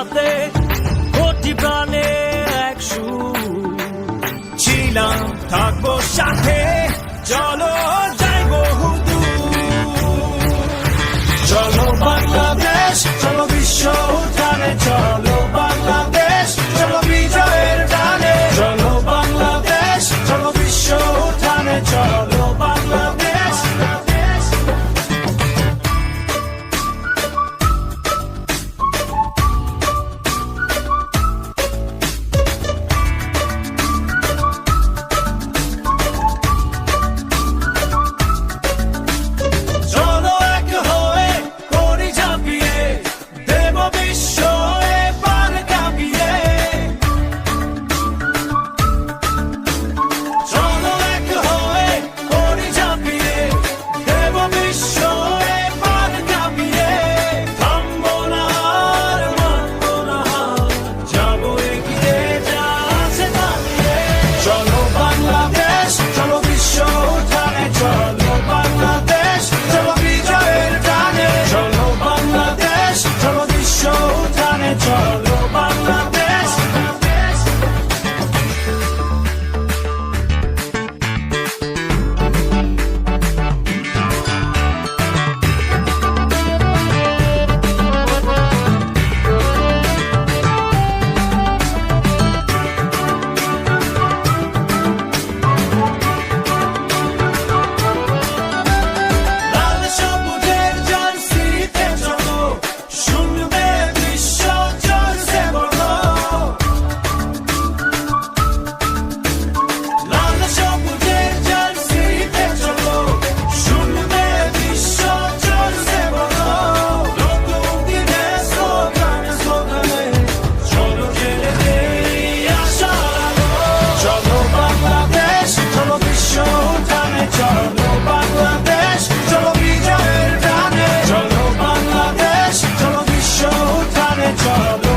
সাথে কোটি প্রাণে এক সুর। ছিলাম থাকব সাথে চলো each.